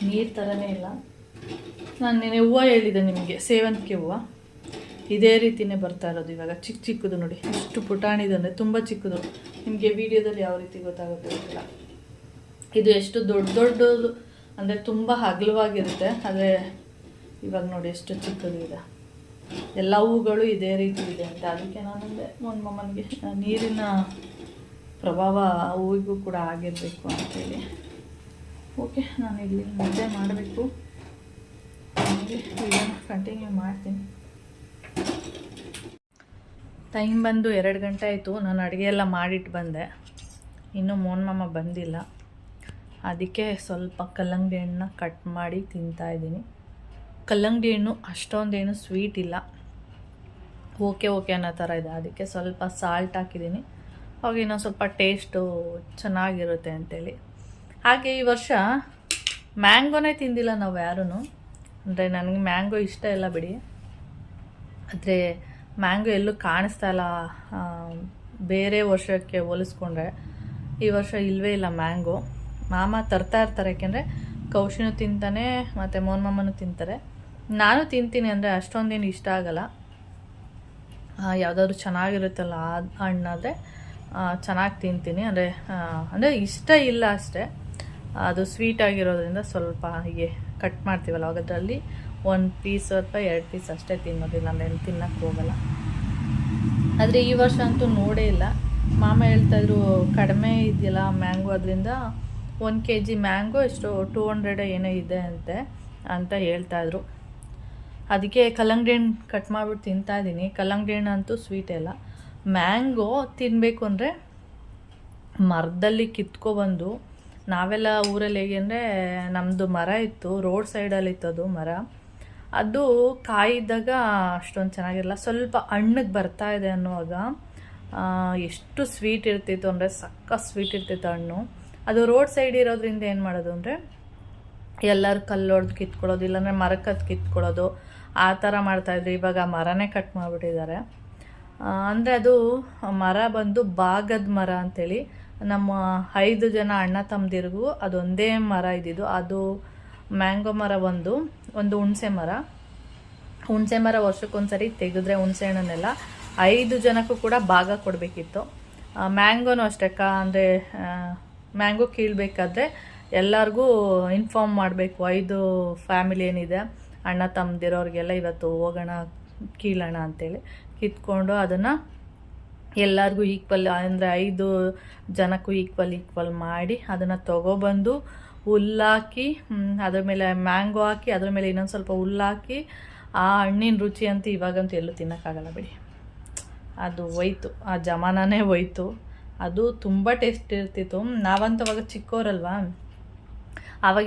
ನೀರು ಥರನೇ ಇಲ್ಲ. ನಾನು ನೆನೆ ಹೂವು ಹೇಳಿದೆ ನಿಮಗೆ, ಸೇವಂತಿಗೆ ಹೂವು. ಇದೇ ರೀತಿನೇ ಬರ್ತಾ ಇರೋದು ಇವಾಗ. ಚಿಕ್ಕ ಚಿಕ್ಕದು ನೋಡಿ ಎಷ್ಟು ಪುಟಾಣಿದೆ ಅಂದರೆ ತುಂಬ ಚಿಕ್ಕದು. ನಿಮಗೆ ವಿಡಿಯೋದಲ್ಲಿ ಯಾವ ರೀತಿ ಗೊತ್ತಾಗುತ್ತೆ ಗೊತ್ತಿಲ್ಲ. ಇದು ಎಷ್ಟು ದೊಡ್ಡ ದೊಡ್ಡದು ಅಂದರೆ ತುಂಬ ಹಗಲವಾಗಿರುತ್ತೆ. ಆದರೆ ಇವಾಗ ನೋಡಿ ಎಷ್ಟು ಚಿಕ್ಕದು ಇದೆ. ಎಲ್ಲ ಹೂಗಳು ಇದೇ ರೀತಿ ಇದೆ ಅಂತ. ಅದಕ್ಕೆ ನಾನಂದೆ ಒಂದು ಮಮ್ಮನಿಗೆ ನೀರಿನ ಪ್ರಭಾವ ಹೂವಿಗೂ ಕೂಡ ಆಗಿರಬೇಕು ಅಂತೇಳಿ ಓಕೆ, ನಾನು ಇಲ್ಲಿ ಮುದ್ದೆ ಮಾಡಬೇಕು. ಹಾಗೆ ಇದನ್ನು ಕಂಟಿನ್ಯೂ ಮಾಡ್ತೀನಿ. ಟೈಮ್ ಬಂದು ಎರಡು ಗಂಟೆ ಆಯಿತು. ನಾನು ಅಡುಗೆ ಎಲ್ಲ ಮಾಡಿಟ್ಟು ಬಂದೆ. ಇನ್ನೂ ಮೋನ್ ಮಾಮ ಬಂದಿಲ್ಲ. ಅದಕ್ಕೆ ಸ್ವಲ್ಪ ಕಲ್ಲಂಗಡಿ ಹಣ್ಣನ್ನ ಕಟ್ ಮಾಡಿ ತಿಂತಾ ಇದ್ದೀನಿ. ಕಲ್ಲಂಗಡಿ ಹಣ್ಣು ಅಷ್ಟೊಂದೇನು ಸ್ವೀಟ್ ಇಲ್ಲ. ಓಕೆ ಓಕೆ ಅನ್ನೋ ಥರ ಇದೆ. ಅದಕ್ಕೆ ಸ್ವಲ್ಪ ಸಾಲ್ಟ್ ಹಾಕಿದ್ದೀನಿ. ಅವಾಗ ಇನ್ನೊಂದು ಸ್ವಲ್ಪ ಟೇಸ್ಟು ಚೆನ್ನಾಗಿರುತ್ತೆ ಅಂತೇಳಿ. ಹಾಗೆ ಈ ವರ್ಷ ಮ್ಯಾಂಗೋನೇ ತಿಂದಿಲ್ಲ ನಾವು ಯಾರೂ ಅಂದರೆ ನನಗೆ ಮ್ಯಾಂಗೋ ಇಷ್ಟ ಇಲ್ಲ ಬಿಡಿ. ಆದರೆ ಮ್ಯಾಂಗೋ ಎಲ್ಲೂ ಕಾಣಿಸ್ತಾ ಇಲ್ಲ. ಬೇರೆ ವರ್ಷಕ್ಕೆ ಹೋಲಿಸ್ಕೊಂಡ್ರೆ ಈ ವರ್ಷ ಇಲ್ಲವೇ ಇಲ್ಲ ಮ್ಯಾಂಗೋ. ಮಾಮ ತರ್ತಾ ಇರ್ತಾರೆ ಯಾಕೆಂದರೆ ಕೌಶಿನೂ ತಿಂತಾನೆ, ಮತ್ತು ಮೋನ್ ಮಾಮನೂ ತಿಂತಾರೆ. ನಾನು ತಿಂತೀನಿ ಅಂದರೆ ಅಷ್ಟೊಂದೇನು ಇಷ್ಟ ಆಗಲ್ಲ. ಯಾವುದಾದ್ರು ಚೆನ್ನಾಗಿರುತ್ತಲ್ಲ ಆ ಹಣ್ಣಾದರೆ ಚೆನ್ನಾಗಿ ತಿಂತೀನಿ. ಅಂದರೆ ಅಂದರೆ ಇಷ್ಟ ಇಲ್ಲ ಅಷ್ಟೇ. ಅದು ಸ್ವೀಟ್ ಆಗಿರೋದ್ರಿಂದ ಸ್ವಲ್ಪ ಹೀಗೆ ಕಟ್ ಮಾಡ್ತೀವಲ್ಲ ಅದರಲ್ಲಿ ಒಂದು ಪೀಸ್ ಅಥವಾ ಎರಡು ಪೀಸ್ ಅಷ್ಟೇ ತಿನ್ನೋದಿಲ್ಲ, ಅಂದರೆ ತಿನ್ನಕ್ಕೆ ಹೋಗಲ್ಲ. ಆದರೆ ಈ ವರ್ಷ ಅಂತೂ ನೋಡೇ ಇಲ್ಲ. ಮಾಮ ಹೇಳ್ತಾಯಿದ್ರು ಕಡಿಮೆ ಇದೆಯಲ್ಲ ಮ್ಯಾಂಗೋ ಅದರಿಂದ ಒಂದು ಕೆ ಜಿ ಮ್ಯಾಂಗೋ ಎಷ್ಟು ಟೂ ಹಂಡ್ರೆಡ್ ಏನೋ ಇದೆ ಅಂತೆ ಅಂತ ಹೇಳ್ತಾಯಿದ್ರು ಅದಕ್ಕೆ ಕಲ್ಲಂಗಡಿ ಹಣ್ಣು ಕಟ್ ಮಾಡಿಬಿಟ್ಟು ತಿಂತಾ ಇದ್ದೀನಿ. ಕಲ್ಲಂಗಡಿ ಹಣ್ಣು ಅಂತೂ ಸ್ವೀಟ್ ಎಲ್ಲ ಮ್ಯಾಂಗೋ ತಿನ್ನಬೇಕು ಅಂದರೆ ಮರದಲ್ಲಿ ಕಿತ್ಕೊಬಂದು ನಾವೆಲ್ಲ ಊರಲ್ಲಿ ಹೇಗೆ ಅಂದರೆ ನಮ್ಮದು ಮರ ಇತ್ತು ರೋಡ್ ಸೈಡಲ್ಲಿ ಅದು ಮರ. ಅದು ಕಾಯಿದ್ದಾಗ ಅಷ್ಟೊಂದು ಚೆನ್ನಾಗಿರಲ್ಲ. ಸ್ವಲ್ಪ ಹಣ್ಣಗೆ ಬರ್ತಾ ಇದೆ ಅನ್ನುವಾಗ ಎಷ್ಟು ಸ್ವೀಟ್ ಇರ್ತಿತ್ತು ಅಂದರೆ ಸಕ್ಕ ಸ್ವೀಟ್ ಇರ್ತಿತ್ತು ಹಣ್ಣು. ಅದು ರೋಡ್ ಸೈಡ್ ಇರೋದ್ರಿಂದ ಏನು ಮಾಡೋದು ಅಂದರೆ ಎಲ್ಲರೂ ಕಲ್ಲೊಡ್ದು ಕಿತ್ಕೊಳ್ಳೋದು, ಇಲ್ಲಾಂದರೆ ಮರಕ್ಕೆ ಹತ್ತು ಕಿತ್ಕೊಳ್ಳೋದು. ಆ ಥರ ಮಾಡ್ತಾಯಿದ್ರು ಇವಾಗ ಮರನೇ ಕಟ್ ಮಾಡಿಬಿಟ್ಟಿದ್ದಾರೆ. ಅಂದರೆ ಅದು ಮರ ಬಂದು ಬಾಗದ ಮರ ಅಂತೇಳಿ ನಮ್ಮ ಐದು ಜನ ಅಣ್ಣ ತಮ್ಮದಿರಿಗೂ ಅದೊಂದೇ ಮರ ಇದ್ದಿದ್ದು. ಅದು ಮ್ಯಾಂಗೋ ಮರ ಒಂದು ಒಂದು ಹುಣಸೆ ಮರ. ಹುಣಸೆ ಮರ ವರ್ಷಕ್ಕೊಂದ್ಸರಿ ತೆಗೆದ್ರೆ ಹುಣಸೆ ಹಣ್ಣನ್ನೆಲ್ಲ ಐದು ಜನಕ್ಕೂ ಕೂಡ ಭಾಗ ಕೊಡಬೇಕಿತ್ತು. ಮ್ಯಾಂಗೋನು ಅಷ್ಟೇ ಕಾ ಅಂದರೆ ಮ್ಯಾಂಗೋ ಕೀಳ್ಬೇಕಾದ್ರೆ ಎಲ್ಲರಿಗೂ ಇನ್ಫಾರ್ಮ್ ಮಾಡಬೇಕು. ಐದು ಫ್ಯಾಮಿಲಿ ಏನಿದೆ. ಅಣ್ಣ ತಮ್ಮದಿರೋರಿಗೆಲ್ಲ ಇವತ್ತು ಹೋಗೋಣ, ಕೀಳೋಣ ಅಂತೇಳಿ ಕಿತ್ಕೊಂಡು ಅದನ್ನು ಎಲ್ಲರಿಗೂ ಈಕ್ವಲ್ ಅಂದರೆ ಐದು ಜನಕ್ಕೂ ಈಕ್ವಲ್ ಈಕ್ವಲ್ ಮಾಡಿ ಅದನ್ನು ತೊಗೊಬಂದು ಹುಲ್ಲಾಕಿ ಅದ್ರ ಮೇಲೆ ಮ್ಯಾಂಗೋ ಹಾಕಿ, ಅದ್ರ ಮೇಲೆ ಇನ್ನೊಂದು ಸ್ವಲ್ಪ ಹುಲ್ಲಾಕಿ ಆ ಹಣ್ಣಿನ ರುಚಿ ಅಂತೂ ಇವಾಗಂತೂ ಎಲ್ಲೂ ತಿನ್ನೋಕ್ಕಾಗಲ್ಲ ಬಿಡಿ. ಅದು ಹೋಯ್ತು, ಆ ಜಮಾನನೇ ಹೋಯ್ತು. ಅದು ತುಂಬ ಟೇಸ್ಟ್ ಇರ್ತಿತ್ತು. ನಾವಂತೂ ಅವಾಗ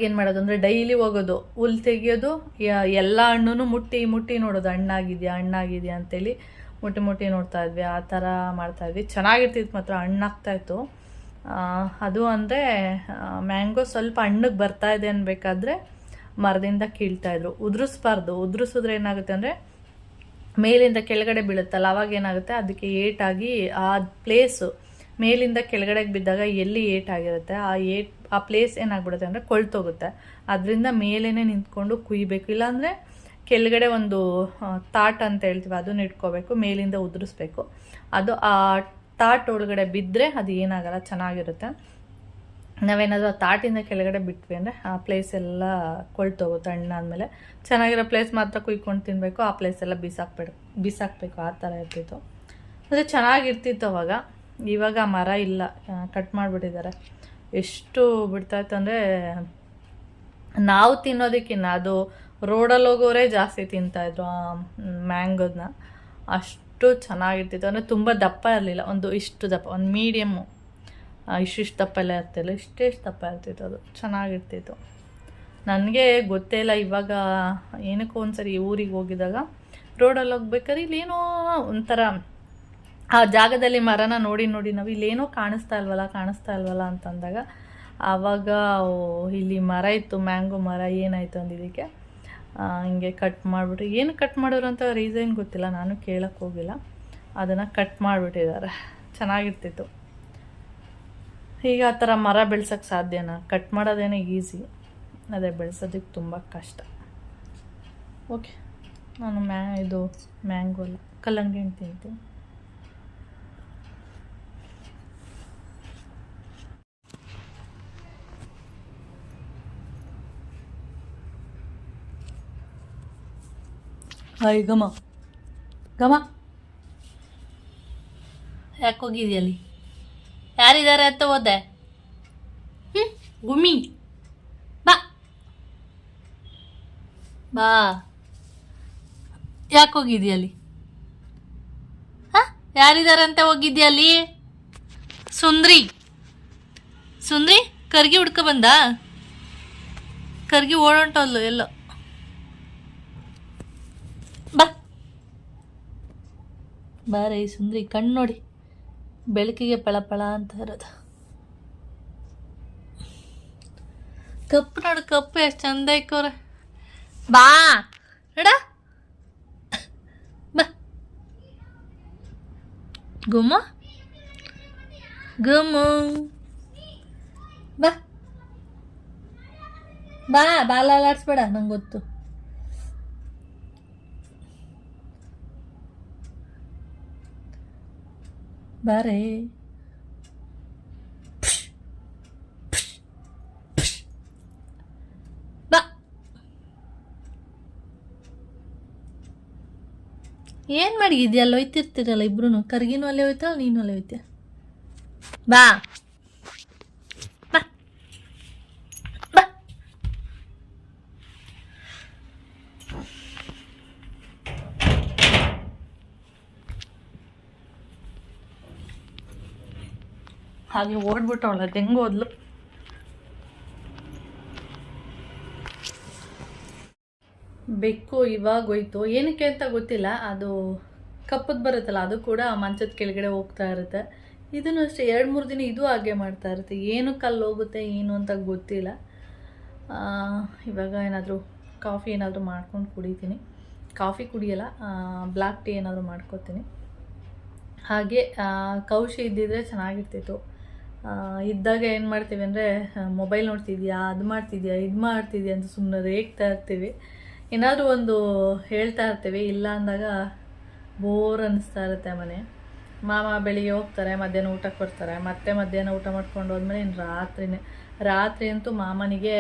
ಏನು ಮಾಡೋದು ಅಂದರೆ ಡೈಲಿ ಹೋಗೋದು, ಹುಲ್ ತೆಗಿಯೋದು ಎಲ್ಲ ಹಣ್ಣು ಮುಟ್ಟಿ ಮುಟ್ಟಿ ನೋಡೋದು, ಹಣ್ಣಾಗಿದೆಯಾ ಹಣ್ಣಾಗಿದೆಯಾ ಅಂತೇಳಿ ಮುಟ್ಟಿ ಮುಟ್ಟಿ ನೋಡ್ತಾ ಇದ್ವಿ, ಆ ಥರ ಮಾಡ್ತಾ ಇದ್ವಿ. ಚೆನ್ನಾಗಿರ್ತಿತ್ತು ಮಾತ್ರ ಹಣ್ಣಾಗ್ತಾಯಿತ್ತು ಅದು ಅಂದರೆ ಮ್ಯಾಂಗೋ ಸ್ವಲ್ಪ ಹಣ್ಣಿಗೆ ಬರ್ತಾ ಇದೆ ಅನ್ಬೇಕಾದ್ರೆ ಮರದಿಂದ ಕೀಳ್ತಾಯಿದ್ರು ಉದುರಿಸ್ಬಾರ್ದು, ಉದುರಿಸಿದ್ರೆ ಏನಾಗುತ್ತೆ ಅಂದರೆ ಮೇಲಿಂದ ಕೆಳಗಡೆ ಬೀಳುತ್ತಲ್ಲ, ಅವಾಗ ಏನಾಗುತ್ತೆ, ಅದಕ್ಕೆ ಏಟಾಗಿ ಆ ಪ್ಲೇಸು ಮೇಲಿಂದ ಕೆಳಗಡೆಗೆ ಬಿದ್ದಾಗ ಎಲ್ಲಿ ಏಟಾಗಿರುತ್ತೆ, ಆ ಏಟ್ ಆ ಪ್ಲೇಸ್ ಏನಾಗ್ಬಿಡುತ್ತೆ ಅಂದರೆ ಕೊಳ್ತೋಗುತ್ತೆ. ಅದರಿಂದ ಮೇಲೇ ನಿಂತ್ಕೊಂಡು ಕುಯ್ಬೇಕು. ಇಲ್ಲಾಂದರೆ ಕೆಳಗಡೆ ಒಂದು ತಾಟ್ ಅಂತ ಹೇಳ್ತೀವಿ, ಅದನ್ನ ಇಟ್ಕೋಬೇಕು, ಮೇಲಿಂದ ಉದುರಿಸ್ಬೇಕು. ಅದು ಆ ತಾಟ್ ಒಳಗಡೆ ಬಿದ್ದರೆ ಅದು ಏನಾಗಲ್ಲ, ಚೆನ್ನಾಗಿರುತ್ತೆ. ನಾವೇನಾದರೂ ಆ ತಾಟಿಂದ ಕೆಳಗಡೆ ಬಿಟ್ವಿ ಅಂದರೆ ಆ ಪ್ಲೇಸ್ ಎಲ್ಲ ಕೊಳ್ತೋಗುತ್ತೆ, ಹಣ್ಣಾದ್ಮೇಲೆ. ಚೆನ್ನಾಗಿರೋ ಪ್ಲೇಸ್ ಮಾತ್ರ ಕುಯ್ಕೊಂಡು ತಿನ್ನಬೇಕು ಆ ಪ್ಲೇಸ್ ಎಲ್ಲ ಬಿಸಾಕ್ಬೇಕು ಬಿಸಾಕ್ಬೇಕು, ಆ ಥರ ಇರ್ತಿತ್ತು. ಅಂದರೆ ಚೆನ್ನಾಗಿರ್ತಿತ್ತು ಅವಾಗ. ಇವಾಗ ಮರ ಇಲ್ಲ ಕಟ್ ಮಾಡಿಬಿಟ್ಟಿದ್ದಾರೆ. ಎಷ್ಟು ಬಿಡ್ತಾಯಿತ್ತು ಅಂದರೆ ನಾವು ತಿನ್ನೋದಕ್ಕಿಂತ ಅದು ರೋಡಲ್ಲಿ ಹೋಗೋರೇ ಜಾಸ್ತಿ ತಿಂತಾಯಿದ್ರು ಆ ಮ್ಯಾಂಗೋದನ್ನ. ಅಷ್ಟು ಚೆನ್ನಾಗಿರ್ತಿತ್ತು. ಅಂದರೆ ತುಂಬ ದಪ್ಪ ಇರಲಿಲ್ಲ. ಒಂದು ಇಷ್ಟು ದಪ್ಪ, ಒಂದು ಮೀಡಿಯಮ್ಮು ಇಷ್ಟಿಷ್ಟು ದಪ್ಪ ಎಲ್ಲ ಇರ್ತಿಲ್ಲ ಇಷ್ಟೆಷ್ಟು ದಪ್ಪ ಇರ್ತಿತ್ತು ಅದು. ಚೆನ್ನಾಗಿರ್ತಿತ್ತು. ನನಗೆ ಗೊತ್ತೇ ಇಲ್ಲ, ಇವಾಗ ಏನಕ್ಕೋ ಒಂದ್ಸರಿ ಊರಿಗೆ ಹೋಗಿದಾಗ ರೋಡಲ್ಲಿ ಹೋಗ್ಬೇಕಾದ್ರೆ ಇಲ್ಲೇನೋ ಒಂಥರ ಆ ಜಾಗದಲ್ಲಿ ಮರನ ನೋಡಿ ನೋಡಿ ನಾವು ಇಲ್ಲೇನೋ ಕಾಣಿಸ್ತಾ ಇಲ್ವಲ್ಲ ಕಾಣಿಸ್ತಾ ಇಲ್ವಲ್ಲ ಅಂತಂದಾಗ ಆವಾಗ ಇಲ್ಲಿ ಮರ ಇತ್ತು, ಮ್ಯಾಂಗೋ ಮರ ಏನಾಯಿತು ಅಂದಿದ್ದಕ್ಕೆ ಹಿಂಗೆ ಕಟ್ ಮಾಡಿಬಿಟ್ಟು ಏನು ಕಟ್ ಮಾಡೋರು ಅಂತ ರೀಸನ್ ಗೊತ್ತಿಲ್ಲ, ನಾನು ಕೇಳಕ್ಕೆ ಹೋಗಿಲ್ಲ. ಅದನ್ನು ಕಟ್ ಮಾಡಿಬಿಟ್ಟಿದ್ದಾರೆ. ಚೆನ್ನಾಗಿರ್ತಿತ್ತು. ಈಗ ಆ ಥರ ಮರ ಬೆಳ್ಸೋಕ್ಕೆ ಸಾಧ್ಯನಾ? ಕಟ್ ಮಾಡೋದೇನೋ ಈಸಿ ಅದೇ ಬೆಳೆಸೋದಕ್ಕೆ ತುಂಬ ಕಷ್ಟ. ಓಕೆ ನಾನು ಮ್ಯಾ ಇದು ಮ್ಯಾಂಗೋ ಅಲ್ಲ, ಕಲ್ಲಂಗಡಿ ಹಣ್ಣು ತಿಂತೀನಿ. ಹಾಯ್, ಗಮ. ಗಮ. ಯಾಕೆ ಹೋಗಿದ್ಯಲ್ಲಿ ಯಾರಿದ್ದಾರೆ ಅಂತ ಹೋದೆ? ಹ್ಞೂ ಗುಮ್ಮಿ. ಬಾ. ಬಾ. ಯಾಕೆ ಹೋಗಿದ್ಯಲ್ಲಿ ಹಾಂ? ಯಾರಿದ್ದಾರೆ ಅಂತ ಹೋಗಿದ್ಯಲ್ಲಿ ಸುಂದ್ರಿ. ಸುಂದ್ರಿ, ಕರ್ಗಿ ಹುಡ್ಕೊ ಬಂದ? ಕರ್ಗಿ ಓಡೊಂಟಲ್ಲು ಎಲ್ಲೋ ಬಾ ಬಾರೇ ಸುಂದ್ರಿ ಕಣ್ಣು ನೋಡಿ. ಬೆಳಕಿಗೆ ಪಳಪಳ ಅಂತ ಇರೋದು. ಕಪ್ಪು ನೋಡು ಕಪ್ಪು ಎಷ್ಟು ಚಂದ ಇಕ್ಕವ್ರೆ ಬಾ, ನೋಡ. ಬಾ. ಗುಮ್ಮ. ಗುಮ್ಮು. ಬಾ. ಬಾ, ಬಾಲ ಅಲಾಡ್ಸ್ಬೇಡ ನಂಗೆ ಗೊತ್ತು. ಬಾರೇ ಏನು ಮಾಡಿದ್ಯಾ? ಅಲ್ಲಿ ಹೋಯ್ತಿರ್ತೀರಲ್ಲ ಇಬ್ರು ಕರ್ಗಿನೂ ಅಲ್ಲೇ ಹೋಯ್ತಾಳ ನೀನು ಅಲ್ಲೇ ಹೋಯ್ತೀಯ? ಬಾ ಬಾ ಹಾಗೆ ಓಡ್ಬಿಟ್ಟವಳ ಅದು ಬೆಕ್ಕು ಇವಾಗ ಹೋಯ್ತು ಏನಕ್ಕೆ ಅಂತ ಗೊತ್ತಿಲ್ಲ, ಅದು ಕಪ್ಪದು ಬರುತ್ತಲ್ಲ, ಅದು ಕೂಡ ಮಂಚದ ಕೆಳಗಡೆ ಹೋಗ್ತಾ ಇರುತ್ತೆ. ಇದನ್ನು ಅಷ್ಟೇ, ಎರಡು ಮೂರು ದಿನ ಇದು ಹಾಗೆ ಮಾಡ್ತಾ ಇರುತ್ತೆ. ಏನು ಕಲ್ಲು ಹೋಗುತ್ತೆ, ಏನು ಅಂತ ಗೊತ್ತಿಲ್ಲ. ಇವಾಗ ಏನಾದರೂ ಕಾಫಿ ಏನಾದರೂ ಮಾಡ್ಕೊಂಡು ಕುಡಿತೀನಿ. ಕಾಫಿ ಕುಡಿಯಲ್ಲ ಬ್ಲ್ಯಾಕ್ ಟೀ ಏನಾದರೂ ಮಾಡ್ಕೋತೀನಿ. ಹಾಗೆ ಕೌಶಿ ಇದ್ದಿದ್ರೆ ಚೆನ್ನಾಗಿರ್ತಿತ್ತು. ಇದ್ದಾಗ ಏನು ಮಾಡ್ತೀವಿ ಅಂದರೆ ಮೊಬೈಲ್ ನೋಡ್ತಿದ್ಯಾ, ಅದು ಮಾಡ್ತಿದ್ಯಾ, ಇದು ಮಾಡ್ತಿದ್ಯಾ ಅಂತ ಸುಮ್ಮನೆ ರೇಗ್ತಾ ಇರ್ತೀವಿ. ಏನಾದರೂ ಒಂದು ಹೇಳ್ತಾ ಇರ್ತೀವಿ, ಇಲ್ಲ ಅಂದಾಗ ಬೋರ್ ಅನ್ನಿಸ್ತಾ ಇರುತ್ತೆ ಮನೆ. ಮಾಮ ಬೆಳಿಗ್ಗೆ ಹೋಗ್ತಾರೆ, ಮಧ್ಯಾಹ್ನ ಊಟಕ್ಕೆ ಬರ್ತಾರೆ, ಮತ್ತೆ ಮಧ್ಯಾಹ್ನ ಊಟ ಮಾಡ್ಕೊಂಡು ಹೋದ್ಮೇಲೆ ಇನ್ನು ರಾತ್ರಿನೇ, ರಾತ್ರಿ ಅಂತೂ ಮಾಮನಿಗೆ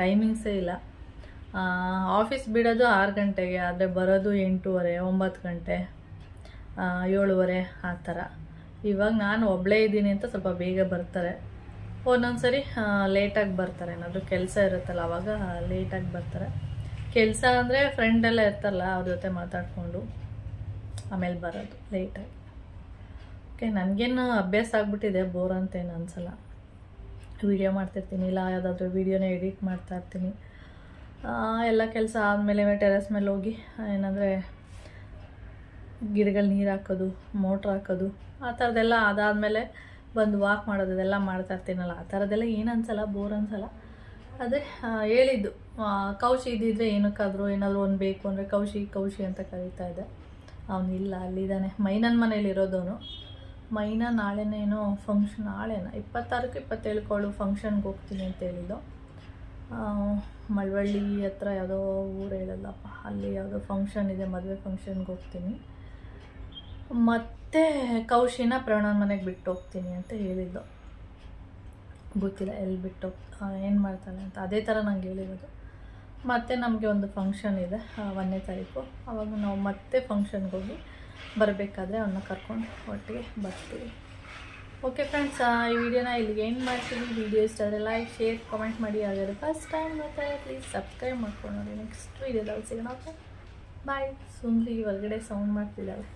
ಟೈಮಿಂಗ್ಸೇ ಇಲ್ಲ. ಆಫೀಸ್ ಬಿಡೋದು ಆರು ಗಂಟೆಗೆ, ಆದರೆ ಬರೋದು ಎಂಟೂವರೆ, ಒಂಬತ್ತು ಗಂಟೆ ಏಳುವರೆ, ಆ ಥರ. ಇವಾಗ ನಾನು ಒಬ್ಬಳೇ ಇದ್ದೀನಿ ಅಂತ ಸ್ವಲ್ಪ ಬೇಗ ಬರ್ತಾರೆ. ಒಂದೊಂದು ಸರಿ ಲೇಟಾಗಿ ಬರ್ತಾರೆ. ಏನಾದರೂ ಕೆಲಸ ಇರುತ್ತಲ್ಲ, ಅವಾಗ ಲೇಟಾಗಿ ಬರ್ತಾರೆ. ಕೆಲಸ ಅಂದರೆ ಫ್ರೆಂಡೆಲ್ಲ ಇರ್ತಾರಲ್ಲ, ಅವ್ರ ಜೊತೆ ಮಾತಾಡಿಕೊಂಡು ಆಮೇಲೆ ಬರೋದು ಲೇಟಾಗಿ ಓಕೆ ನನಗೇನು ಅಭ್ಯಾಸ ಆಗಿಬಿಟ್ಟಿದೆ ಬೋರ್ ಅಂತ ಏನು ಅನಿಸಲ್ಲ. ವೀಡಿಯೋ ಮಾಡ್ತಿರ್ತೀನಿ, ಇಲ್ಲ, ಯಾವುದಾದ್ರೂ ವೀಡಿಯೋನ ಎಡಿಟ್ ಮಾಡ್ತಾ ಇರ್ತೀನಿ. ಎಲ್ಲ ಕೆಲಸ ಆದಮೇಲೆ ಟೆರೆಸ್ ಮೇಲೆ ಹೋಗಿ, ಏನಂದರೆ ಗಿಡಗಳು ನೀರು ಹಾಕೋದು ಮೋಟ್ರ್ ಹಾಕೋದು ಆ ಥರದ್ದೆಲ್ಲ ಅದಾದಮೇಲೆ ಬಂದು ವಾಕ್ ಮಾಡೋದು, ಇದೆಲ್ಲ ಮಾಡ್ತಾ ಇರ್ತೀನಲ್ಲ, ಆ ಥರದ್ದೆಲ್ಲ ಏನು ಅನ್ಸಲ್ಲ ಬೋರ್ ಅನ್ಸಲ್ಲ. ಅದೇ ಹೇಳಿದ್ದು ಕೌಶಿ ಇದ್ದಿದ್ರೆ ಏನಕ್ಕಾದರೂ ಏನಾದರೂ ಒಂದು ಬೇಕು ಅಂದರೆ ಕೌಶಿ ಕೌಶಿ ಅಂತ ಕರೀತಾ ಇದ್ದೆ. ಅವನು ಇಲ್ಲ ಅಲ್ಲಿದ್ದಾನೆ ಮೈನನ್ ಮನೇಲಿ ಇರೋದವನು. ಮೈನ ನಾಳೆನೇನೋ ಫಂಕ್ಷನ್ ನಾಳೆನ? ಇಪ್ಪತ್ತಾರಕ್ಕೆ ಇಪ್ಪತ್ತೇಳ್ಕೊಳ್ಳು ಫಂಕ್ಷನ್ಗೆ ಹೋಗ್ತೀನಿ ಅಂತ ಹೇಳಿದ್ದು. ಮಳವಳ್ಳಿ ಹತ್ರ ಯಾವುದೋ ಊರು ಹೇಳಲ್ಲಪ್ಪ, ಅಲ್ಲಿ ಯಾವುದೋ ಫಂಕ್ಷನ್ ಇದೆ, ಮದುವೆ ಫಂಕ್ಷನ್ಗೆ ಹೋಗ್ತೀನಿ. ಮತ್ತೆ ಕೌಶಿನ ಪ್ರಣವನ ಮನೆಗೆ ಬಿಟ್ಟು ಹೋಗ್ತೀನಿ ಅಂತ ಹೇಳಿದ್ದು. ಗೊತ್ತಿಲ್ಲ, ಎಲ್ಲಿ ಬಿಟ್ಟು ಏನು ಮಾಡ್ತಾಳೆ ಅಂತ. ಅದೇ ಥರ ನಂಗೆ ಹೇಳಿರೋದು. ಮತ್ತೆ ನಮಗೆ ಒಂದು ಫಂಕ್ಷನ್ ಇದೆ ಒಂದನೇ ತಾರೀಕು. ಆವಾಗ ನಾವು ಮತ್ತೆ ಫಂಕ್ಷನ್ಗೆ ಹೋಗಿ ಬರಬೇಕಾದ್ರೆ ಅವನ್ನ ಕರ್ಕೊಂಡು ಒಟ್ಟಿಗೆ ಬರ್ತೀವಿ. ಓಕೆ ಫ್ರೆಂಡ್ಸ್ ಈ ವಿಡಿಯೋನ ಇಲ್ಲಿಗೆ ಏನು ಮಾಡ್ತೀವಿ ವಿಡಿಯೋ ಇಷ್ಟ ಆದರೆ ಲೈಕ್ ಶೇರ್ ಕಮೆಂಟ್ ಮಾಡಿ. ಯಾವ್ದಾದ್ರು ಫಸ್ಟ್ ಟೈಮ್ ಮತ್ತೆ ಪ್ಲೀಸ್ ಸಬ್ಸ್ಕ್ರೈಬ್ ಮಾಡ್ಕೊಂಡು ನೋಡಿ. ನೆಕ್ಸ್ಟ್ ವಿಡಿಯೋದಲ್ಲಿ ಸಿಗೋಣ ಬಾಯ್ ಸುಂದ್ರಿ ಹೊರಗಡೆ ಸೌಂಡ್ ಮಾಡ್ತಿದ್ದಾಳೆ.